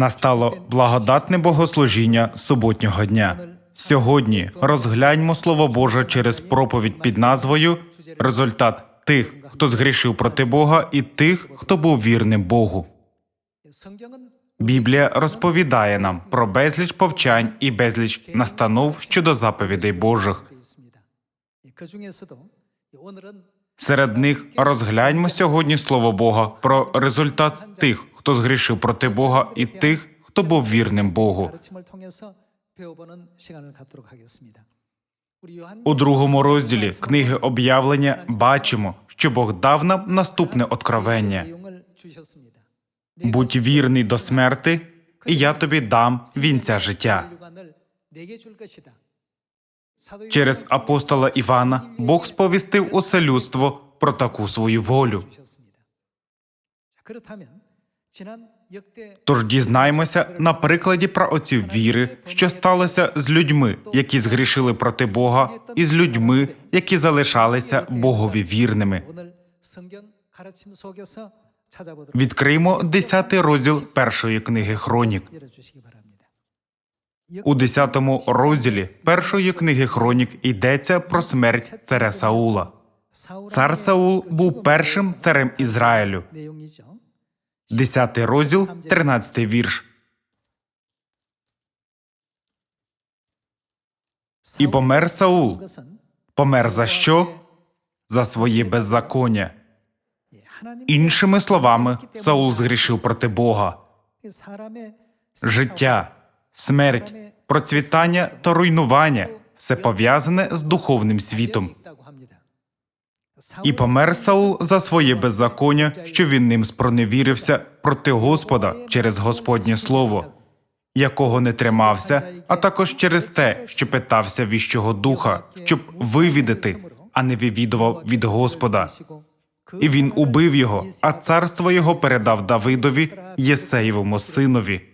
Настало благодатне богослужіння суботнього дня. Сьогодні розгляньмо Слово Боже через проповідь під назвою Результат тих, хто згрішив проти Бога, і тих, хто був вірним Богу. Біблія розповідає нам про безліч повчань і безліч настанов щодо заповідей Божих. Серед них розгляньмо сьогодні слово Бога про результат тих, хто згрішив проти Бога, і тих, хто був вірним Богу. У другому розділі книги об'явлення бачимо, що Бог дав нам наступне откровення: будь вірний до смерти, і я тобі дам вінця життя. Через апостола Івана Бог сповістив усе людство про таку свою волю. Тож дізнаймося на прикладі про праотців віри, що сталося з людьми, які згрішили проти Бога, і з людьми, які залишалися Богові вірними. Відкриємо 10 розділ першої книги Хронік. У 10 розділі першої книги Хронік йдеться про смерть царя Саула. Цар Саул був першим царем Ізраїлю. 10 розділ, 13 вірш. І помер Саул. Помер за що? За своє беззаконня. Іншими словами, Саул згрішив проти Бога. Життя, смерть, процвітання та руйнування все пов'язане з духовним світом. І помер Саул за своє беззаконня, що він ним спроневірився проти Господа через Господнє слово, якого не тримався, а також через те, що питався віщого духа, щоб вивідати, а не вивідував від Господа. І він убив його, а царство його передав Давидові, Єсеєвому синові.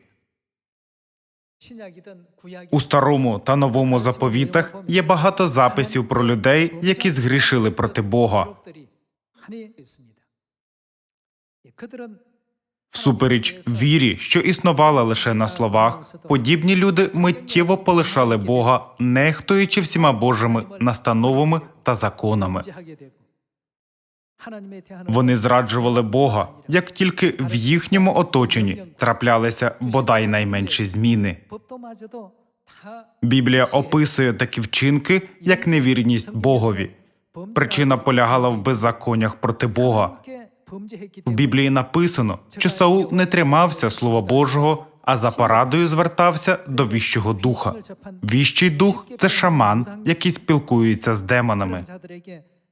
У старому та новому заповітах є багато записів про людей, які згрішили проти Бога. Всупереч вірі, що існувала лише на словах, подібні люди миттєво полишали Бога, нехтуючи всіма Божими настановами та законами. Вони зраджували Бога, як тільки в їхньому оточенні траплялися бодай найменші зміни. Біблія описує такі вчинки як невірність Богові. Причина полягала в беззаконнях проти Бога. В Біблії написано, що Саул не тримався Слова Божого, а за порадою звертався до віщого духа. Віщий дух це шаман, який спілкується з демонами.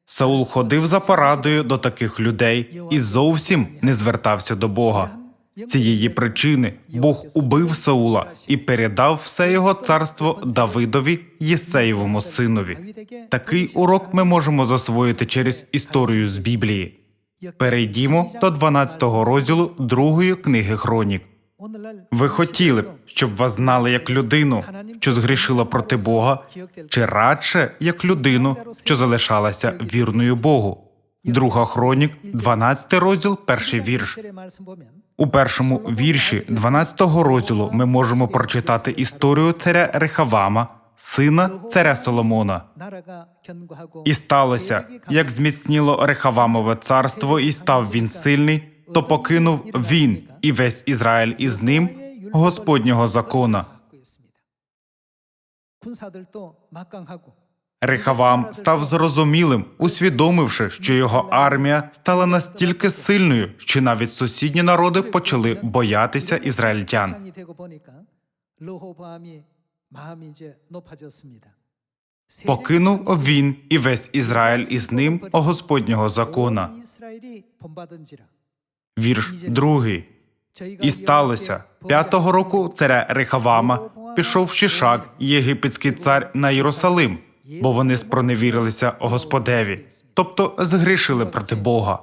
Саул ходив за порадою до таких людей і зовсім не звертався до Бога. З цієї причини Бог убив Саула і передав все його царство Давидові, Єсеєвому синові. Такий урок ми можемо засвоїти через історію з Біблії. Перейдімо до 12 розділу другої книги Хронік. Ви хотіли б, щоб вас знали як людину, що згрішила проти Бога, чи радше як людину, що залишалася вірною Богу. Друга хронік, 12 розділ, перший вірш. У першому вірші 12 розділу ми можемо прочитати історію царя Рехавама, сина царя Соломона. І сталося, як зміцніло Рехавамове царство, і став він сильний, то покинув він і весь Ізраїль із ним Господнього закона. Рехавам став зрозумілим, усвідомивши, що його армія стала настільки сильною, що навіть сусідні народи почали боятися ізраїльтян. Покинув він і весь Ізраїль із ним Господнього закона. Вірш другий. І сталося п'ятого року царя Рехавама пішов Шишак, єгипетський цар на Єрусалим, бо вони спроневірилися Господеві, тобто згрішили проти Бога.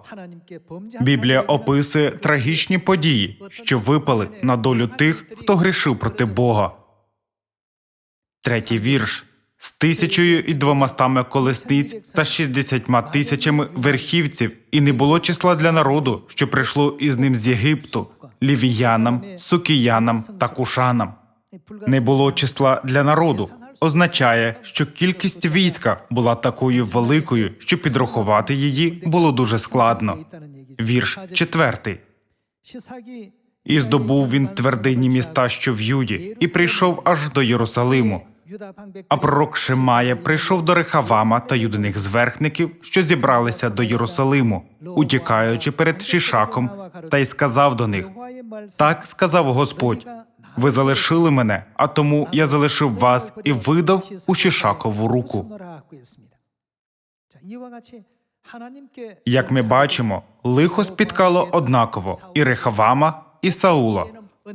Біблія описує трагічні події, що випали на долю тих, хто грішив проти Бога. Третій вірш. З тисячою і двомастами колесниць та шістдесятьма тисячами верхівців, і не було числа для народу, що прийшло із ним з Єгипту, лівіянам, сукіянам та кушанам. Не було числа для народу. Означає, що кількість війська була такою великою, що підрахувати її було дуже складно. Вірш четвертий. І здобув він твердині міста, що в Юді, і прийшов аж до Єрусалиму. А пророк Шимая прийшов до Рехавама та юдиних зверхників, що зібралися до Єрусалиму, утікаючи перед Шішаком, та й сказав до них: Так сказав Господь: ви залишили мене, а тому я залишив вас і видав у Шішакову руку. Як ми бачимо, лихо спіткало однаково і Рехавама, і Саула,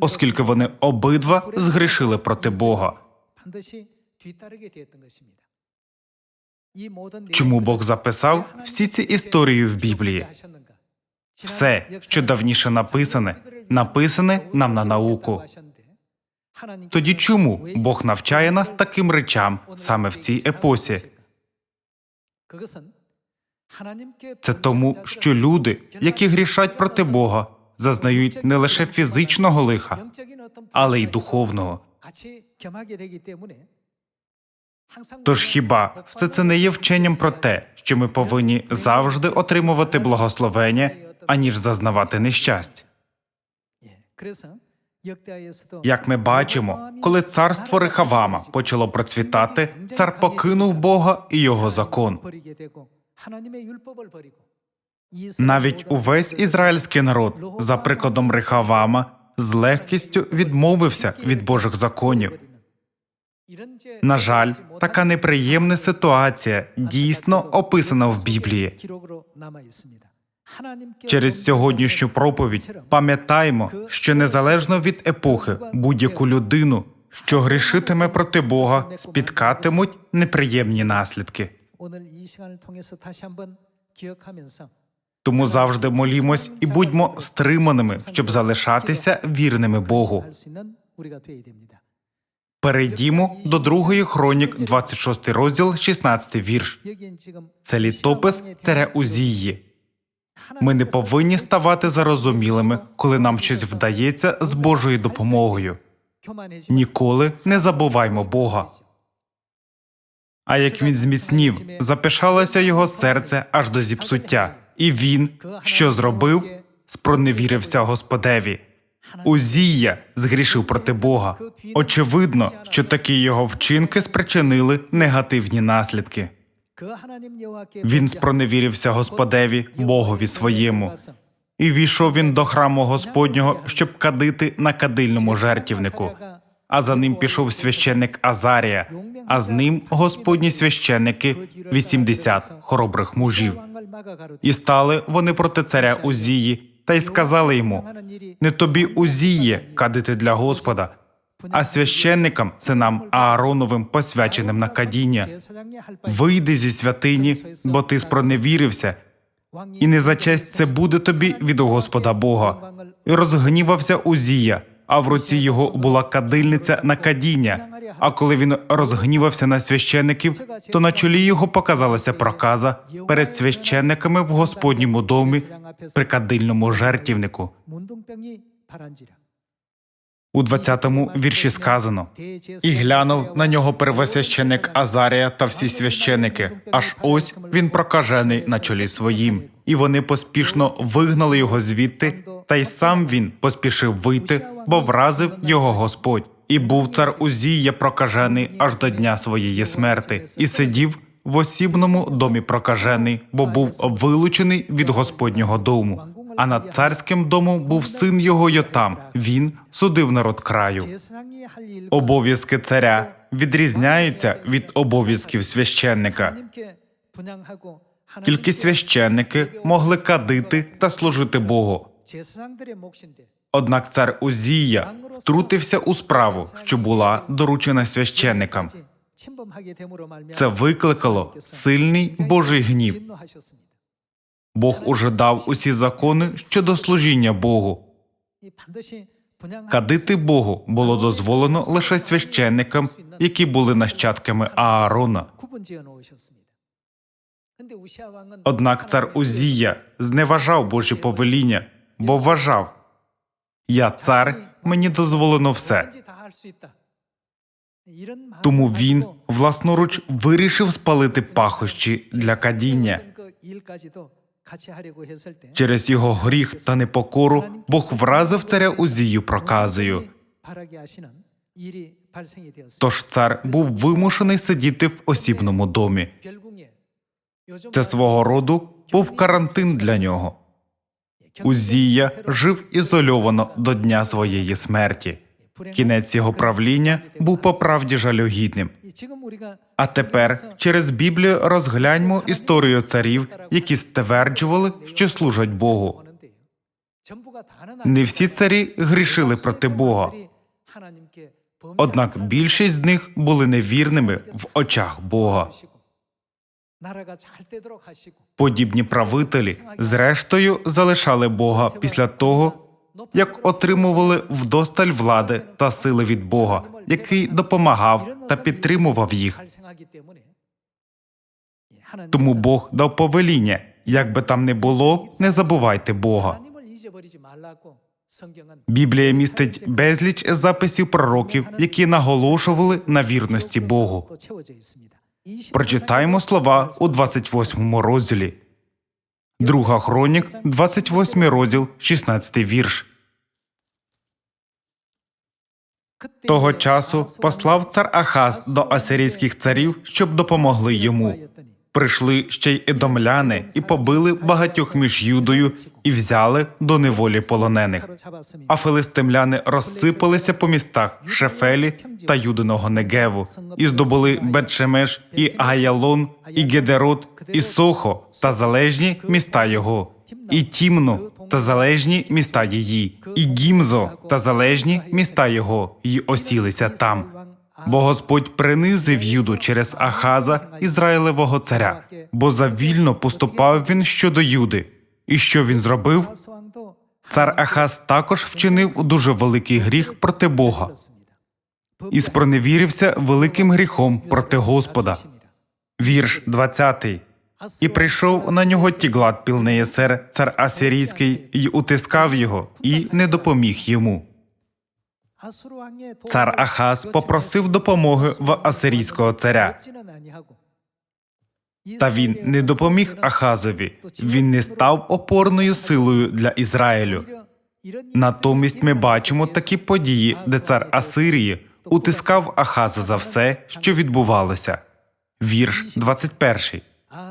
оскільки вони обидва згрішили проти Бога. Чому Бог записав всі ці історії в Біблії? Все, що давніше написане, написане нам на науку. Тоді чому Бог навчає нас таким речам саме в цій епосі? Це тому, що люди, які грішать проти Бога, зазнають не лише фізичного лиха, але й духовного. Тож хіба все це не є вченням про те, що ми повинні завжди отримувати благословення, аніж зазнавати нещастя? Як ми бачимо, коли царство Рехавама почало процвітати, цар покинув Бога і його закон. Навіть увесь ізраїльський народ, за прикладом Рехавама, з легкістю відмовився від Божих законів. На жаль, така неприємна ситуація дійсно описана в Біблії. Через сьогоднішню проповідь пам'ятаємо, що незалежно від епохи будь-яку людину, що грішитиме проти Бога, спіткатимуть неприємні наслідки. Тому завжди молімось і будьмо стриманими, щоб залишатися вірними Богу. Перейдімо до другої хронік, 26 розділ, 16 вірш. Це літопис царя Узії. Ми не повинні ставати зарозумілими, коли нам щось вдається з Божою допомогою. Ніколи не забуваймо Бога. А як він зміцнів, запишалося його серце аж до зіпсуття, і він, що зробив, спроневірився Господеві. Узія згрішив проти Бога. Очевидно, що такі його вчинки спричинили негативні наслідки. Він спроневірився Господеві, Богові своєму, і війшов він до храму Господнього, щоб кадити на кадильному жертівнику. А за ним пішов священник Азарія, а з ним господні священники 80 хоробрих мужів. І стали вони проти царя Узії, та й сказали йому: не тобі Узіє кадити для Господа, а священникам, синам Аароновим, посвяченим на кадіння. Вийди зі святині, бо ти спроневірився, і не за честь це буде тобі від Господа Бога. І розгнівався Узія, а в руці його була кадильниця на кадіння. А коли він розгнівався на священників, то на чолі його показалася проказа перед священниками в Господньому домі при кадильному жертівнику. У 20-му вірші сказано і глянув на нього первосвященик Азарія та всі священики. Аж ось він прокажений на чолі своїм, і вони поспішно вигнали його звідти, та й сам він поспішив вийти, бо вразив його Господь. І був цар Узія прокажений аж до дня своєї смерти, і сидів в осібному домі прокажений, бо був вилучений від Господнього дому. А над царським домом був син його Йотам. Він судив народ краю. Обов'язки царя відрізняються від обов'язків священника. Тільки священники могли кадити та служити Богу. Однак цар Узія втрутився у справу, що була доручена священникам. Це викликало сильний Божий гнів. Бог уже дав усі закони щодо служіння Богу. Кадити Богу було дозволено лише священникам, які були нащадками Аарона. Однак цар Узія зневажав Божі повеління, бо вважав, Я цар, мені дозволено все. Тому він власноруч вирішив спалити пахощі для кадіння. Через його гріх та непокору Бог вразив царя Узію проказою. Тож цар був вимушений сидіти в осібному домі. Це свого роду був карантин для нього. Узія жив ізольовано до дня своєї смерті. Кінець його правління був по правді жалюгідним. А тепер через Біблію розгляньмо історію царів, які стверджували, що служать Богу. Не всі царі грішили проти Бога, однак більшість з них були невірними в очах Бога. Подібні правителі, зрештою, залишали Бога після того, як отримували вдосталь влади та сили від Бога, який допомагав та підтримував їх. Тому Бог дав повеління. Як би там не було, не забувайте Бога. Біблія містить безліч записів пророків, які наголошували на вірності Богу. Прочитаємо слова у 28 розділі. Друга хронік, 28 розділ, 16 вірш. Того часу послав цар Ахаз до асирійських царів, щоб допомогли йому. Прийшли ще й едомляни і побили багатьох між Юдою і взяли до неволі полонених. А филистимляни розсипалися по містах Шефелі та Юдиного Негеву, і здобули Бетшемеш, і Аялон, і Гедерот, і Сохо та залежні міста його, і Тімну та залежні міста її, і Гімзо та залежні міста його, і осілися там. Бо Господь принизив Юду через Ахаза, Ізраїлевого царя, бо завільно поступав він щодо Юди. І що він зробив? Цар Ахаз також вчинив дуже великий гріх проти Бога і спроневірився великим гріхом проти Господа. Вірш 20. І прийшов на нього Тіглат Пілнеєсер, цар Асирійський, і утискав його, і не допоміг йому. Цар Ахаз попросив допомоги в асирійського царя. Та він не допоміг Ахазові. Він не став опорною силою для Ізраїлю. Натомість ми бачимо такі події, де цар Асирії утискав Ахаза за все, що відбувалося. Вірш 21.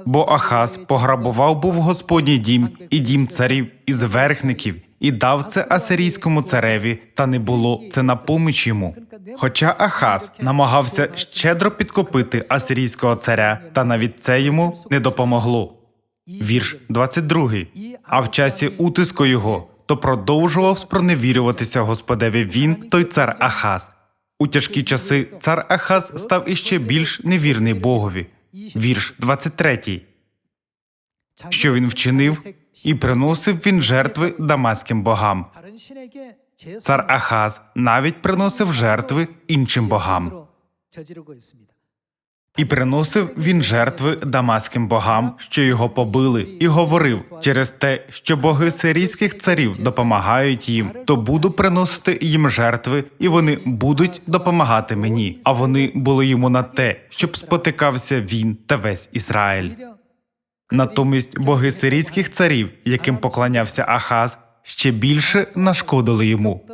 Бо Ахаз пограбував був Господній дім і дім царів із верхників, і дав це асирійському цареві, та не було це на поміч йому. Хоча Ахаз намагався щедро підкопити асирійського царя, та навіть це йому не допомогло. Вірш 22. А в часі утиску його то продовжував спроневірюватися Господеві він, той цар Ахаз. У тяжкі часи цар Ахаз став іще більш невірний Богові. Вірш 23. Що він вчинив, і приносив він жертви дамаським богам. Цар Ахаз навіть приносив жертви іншим богам. І приносив він жертви дамаським богам, що його побили, і говорив через те, що боги сирійських царів допомагають їм, то буду приносити їм жертви, і вони будуть допомагати мені. А вони були йому на те, щоб спотикався він та весь Ізраїль. Натомість боги сирійських царів, яким поклонявся Ахаз, ще більше нашкодили йому.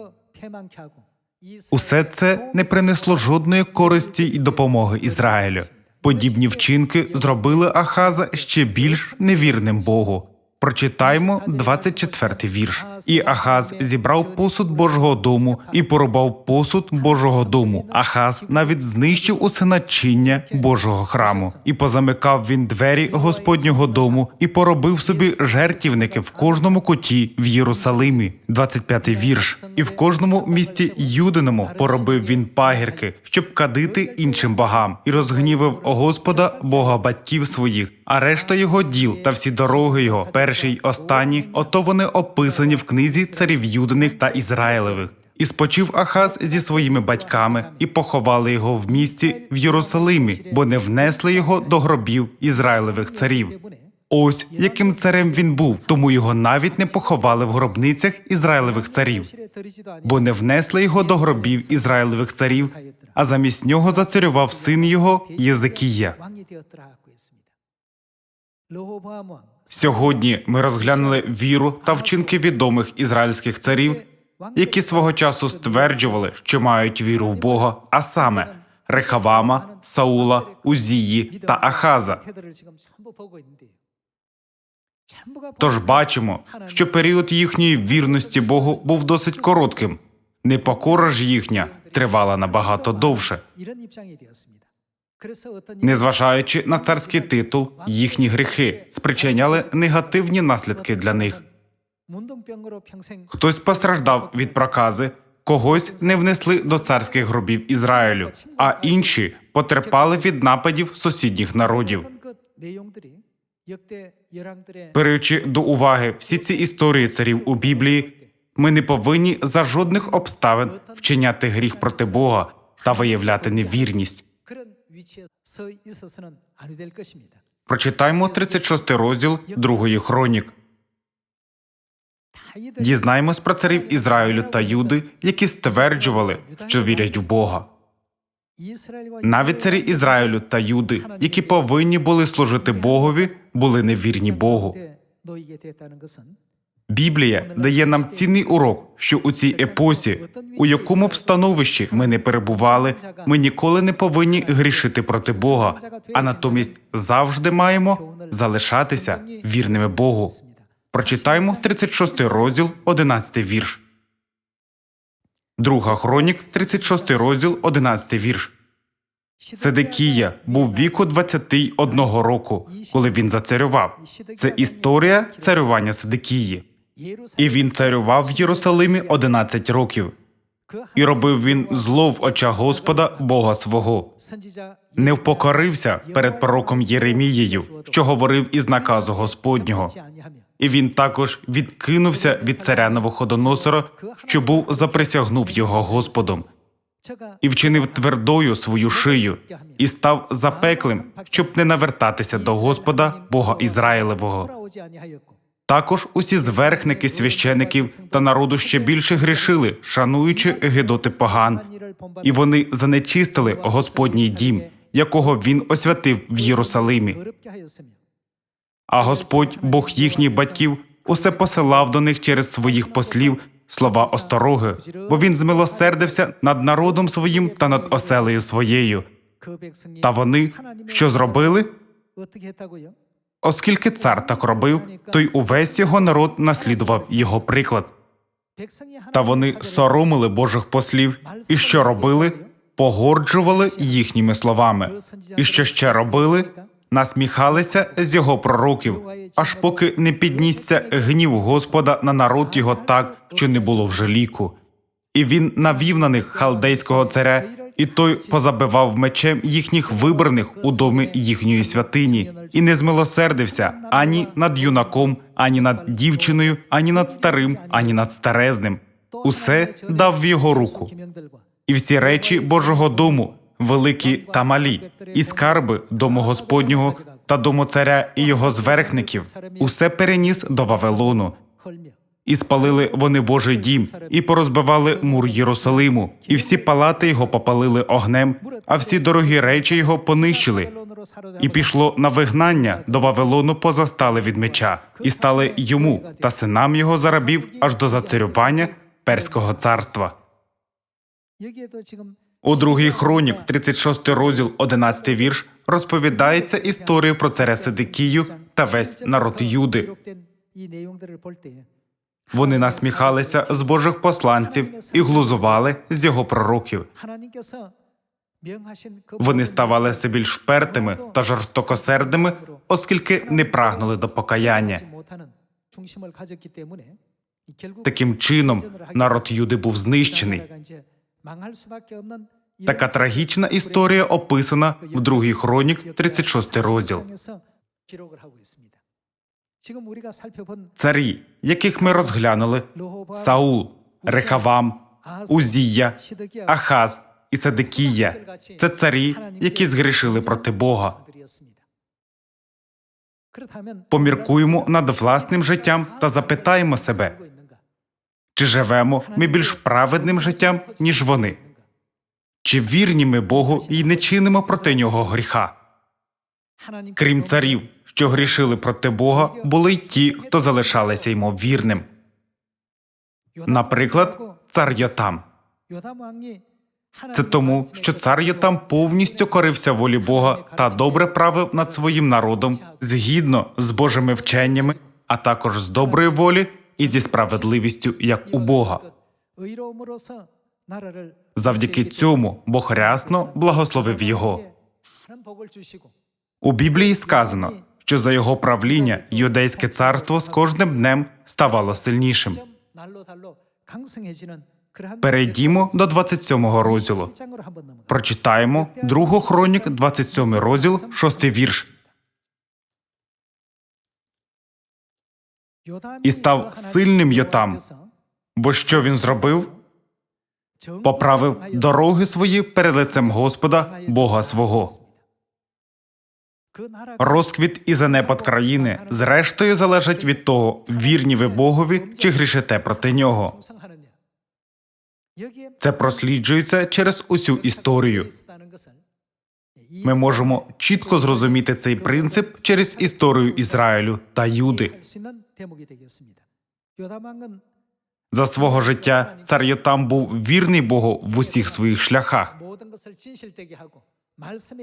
Усе це не принесло жодної користі і допомоги Ізраїлю. Подібні вчинки зробили Ахаза ще більш невірним Богу. Прочитаймо 24-й вірш. І Ахаз зібрав посуд Божого дому і порубав посуд Божого дому. Ахаз навіть знищив усе начиння Божого храму, і позамикав він двері Господнього дому, і поробив собі жертівники в кожному куті в Єрусалимі. 25-й вірш. І в кожному місті Юдиному поробив він пагірки, щоб кадити іншим богам, і розгнівив Господа, Бога батьків своїх. А решта його діл та всі дороги його, перші й останні, ото вони описані в книзі царів Юдиних та Ізраїлевих. І спочив Ахаз зі своїми батьками, і поховали його в місті в Єрусалимі, бо не внесли його до гробів Ізраїлевих царів. Ось яким царем він був, тому його навіть не поховали в гробницях ізраїлевих царів, бо не внесли його до гробів ізраїлевих царів, а замість нього зацарював син його Єзекія. Сьогодні ми розглянули віру та вчинки відомих ізраїльських царів, які свого часу стверджували, що мають віру в Бога, а саме Рехавама, Саула, Узії та Ахаза. Тож бачимо, що період їхньої вірності Богу був досить коротким. Непокора ж їхня тривала набагато довше. Незважаючи на царський титул, їхні гріхи спричиняли негативні наслідки для них. Хтось постраждав від прокази, когось не внесли до царських гробів Ізраїлю, а інші потерпали від нападів сусідніх народів. Беручи до уваги всі ці історії царів у Біблії, ми не повинні за жодних обставин вчиняти гріх проти Бога та виявляти невірність. Прочитаймо 36 розділ другої хронік. Дізнаємось про царів Ізраїлю та Юди, які стверджували, що вірять в Бога. Навіть царі Ізраїлю та Юди, які повинні були служити Богові, були невірні Богу. Біблія дає нам цінний урок, що у цій епосі, у якому б становищі ми не перебували, ми ніколи не повинні грішити проти Бога, а натомість завжди маємо залишатися вірними Богу. Прочитаймо 36 розділ, 11 вірш. Друга хронік, 36 розділ, 11 вірш. Седекія був віку 21 року, коли він зацарював. Це історія царювання Седекії. І він царював в Єрусалимі 11 років. І робив він зло в очах Господа, Бога свого. Не впокорився перед пророком Єремією, що говорив із наказу Господнього. І він також відкинувся від царя Новоходоносора, що був заприсягнув його Господом, і вчинив твердою свою шию, і став запеклим, щоб не навертатися до Господа, Бога Ізраїлевого. Також усі зверхники священиків та народу ще більше грішили, шануючи Гедоти поган, і вони занечистили Господній дім, якого він освятив в Єрусалимі. А Господь, Бог їхніх батьків, усе посилав до них через своїх послів слова остороги, бо він змилосердився над народом своїм та над оселею своєю. Та вони що зробили? Оскільки цар так робив, то й увесь його народ наслідував його приклад. Та вони соромили Божих послів, і що робили? Погорджували їхніми словами. І що ще робили? Насміхалися з його пророків, аж поки не піднісся гнів Господа на народ його так, що не було вже ліку. І він навів на них халдейського царя, і той позабивав мечем їхніх вибраних у домі їхньої святині, і не змилосердився ані над юнаком, ані над дівчиною, ані над старим, ані над старезним. Усе дав в його руку. І всі речі Божого дому, великі та малі, і скарби дому Господнього та дому царя і його зверхників, усе переніс до Вавилону. І спалили вони Божий дім, і порозбивали мур Єрусалиму, і всі палати його попалили огнем, а всі дорогі речі його понищили. І пішло на вигнання до Вавилону позастали від меча, і стали йому та синам його зарабів аж до зацарювання перського царства. У другій хронік, 36 розділ, 11 вірш, розповідається історія про царя Сидикію та весь народ Юди. Вони насміхалися з Божих посланців і глузували з його пророків. Вони ставали все більш впертими та жорстокосердими, оскільки не прагнули до покаяння. Таким чином, народ Юди був знищений. Така трагічна історія описана в другій хронік, 36 розділ. Царі, яких ми розглянули: Саул, Рехавам, Узія, Ахаз і Седекія це царі, які згрішили проти Бога. Поміркуємо над власним життям та запитаємо себе, чи живемо ми більш праведним життям, ніж вони? Чи вірні ми Богу і не чинимо проти нього гріха? Крім царів, що грішили проти Бога, були й ті, хто залишалися йому вірним. Наприклад, цар Йотам. Це тому, що цар Йотам повністю корився волі Бога та добре правив над своїм народом згідно з Божими вченнями, а також з доброї волі і зі справедливістю, як у Бога. Завдяки цьому Бог рясно благословив його. У Біблії сказано, що за його правління юдейське царство з кожним днем ставало сильнішим. Перейдімо до 27-го розділу. Прочитаємо другу хронік, 27 розділ, 6 вірш. І став сильним Йотам, Бо що він зробив? Поправив дороги свої перед лицем Господа, Бога свого. Розквіт і занепад країни зрештою залежать від того, вірні ви Богові чи грішите проти нього. Це просліджується через усю історію. Ми можемо чітко зрозуміти цей принцип через історію Ізраїлю та Юди. За свого життя цар Йотам був вірний Богу в усіх своїх шляхах.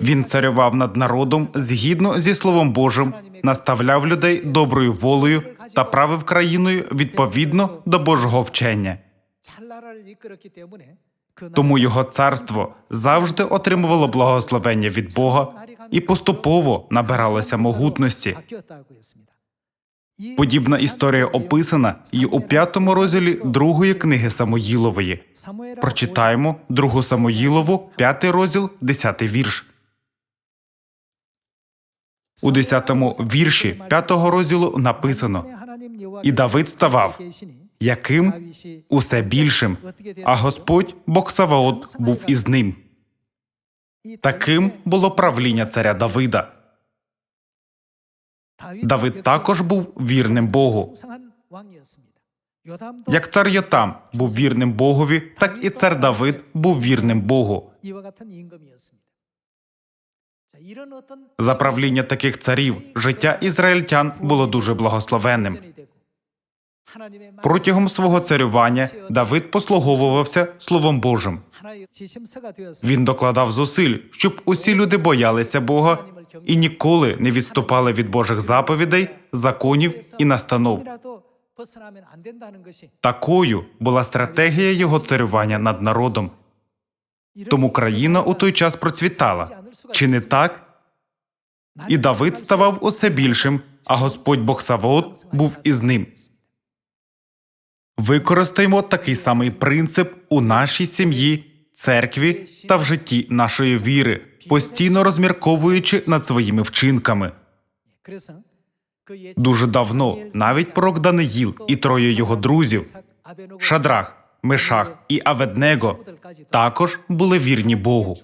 Він царював над народом згідно зі Словом Божим, наставляв людей доброю волею та правив країною відповідно до Божого вчення. Тому його царство завжди отримувало благословення від Бога і поступово набиралося могутності. Подібна історія описана і у п'ятому розділі другої книги Самоїлової. Прочитаємо другу Самоїлову, п'ятий розділ, десятий вірш. У десятому вірші п'ятого розділу написано І Давид ставав, яким усе більшим, а Господь Бог Саваот був із ним. Таким було правління царя Давида. Давид також був вірним Богу. Як цар Йотам був вірним Богові, так і цар Давид був вірним Богу. За правління таких царів життя ізраїльтян було дуже благословенним. Протягом свого царювання Давид послуговувався Словом Божим. Він докладав зусиль, щоб усі люди боялися Бога і ніколи не відступали від Божих заповідей, законів і настанов. Такою була стратегія його царювання над народом. Тому країна у той час процвітала. Чи не так? І Давид ставав усе більшим, а Господь Бог Саваот був із ним. Використаємо такий самий принцип у нашій сім'ї, церкві та в житті нашої віри, постійно розмірковуючи над своїми вчинками. Дуже давно навіть пророк Даниїл і троє його друзів Шадрах, Мешах і Аведнего також були вірні Богу.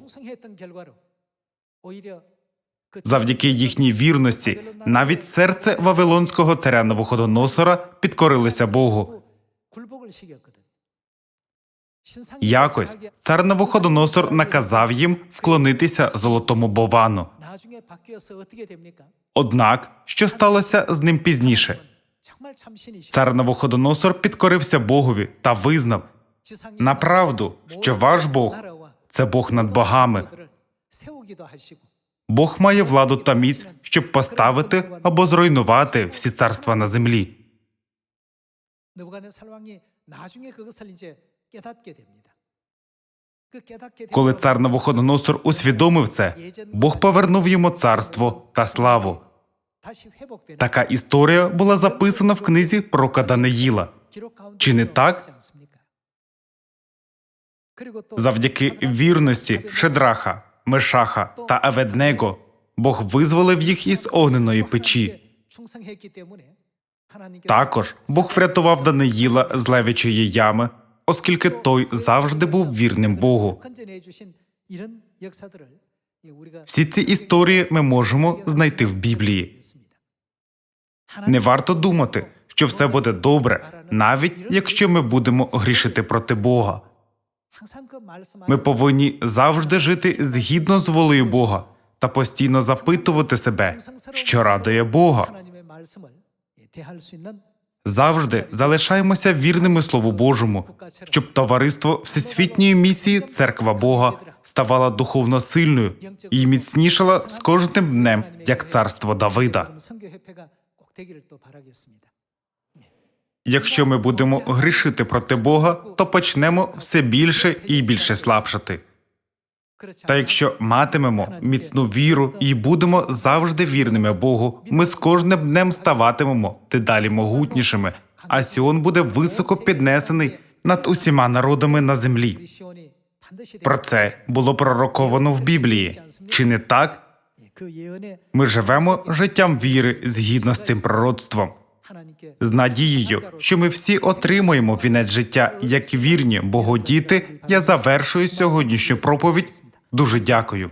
Завдяки їхній вірності навіть серце вавилонського царя Навуходоносора підкорилося Богу. Якось цар Навуходоносор наказав їм вклонитися золотому бовану. Однак, що сталося з ним пізніше? Цар Навуходоносор підкорився Богові та визнав направду, що ваш Бог це Бог над богами. Бог має владу та міць, щоб поставити або зруйнувати всі царства на землі. Коли цар Навуходоносор усвідомив це, Бог повернув йому царство та славу. Така історія була записана в книзі пророка Даниїла. Чи не так? Завдяки вірності Шедраха, Мешаха та Аведнего Бог визволив їх із огненої печі. Також Бог врятував Даниїла з левячої ями, оскільки той завжди був вірним Богу. Всі ці історії ми можемо знайти в Біблії. Не варто думати, що все буде добре, навіть якщо ми будемо грішити проти Бога. Ми повинні завжди жити згідно з волею Бога та постійно запитувати себе, що радує Бога. Завжди залишаємося вірними Слову Божому, щоб товариство всесвітньої місії Церква Бога ставало духовно сильною і міцнішало з кожним днем, як царство Давида. Якщо ми будемо грішити проти Бога, то почнемо все більше і більше слабшати. Та якщо матимемо міцну віру і будемо завжди вірними Богу, ми з кожним днем ставатимемо дедалі могутнішими, а Сіон буде високо піднесений над усіма народами на землі. Про це було пророковано в Біблії. Чи не так? Ми живемо життям віри згідно з цим пророцтвом, з надією, що ми всі отримуємо вінець життя як вірні Богодіти. Я завершую сьогоднішню проповідь. Дуже дякую.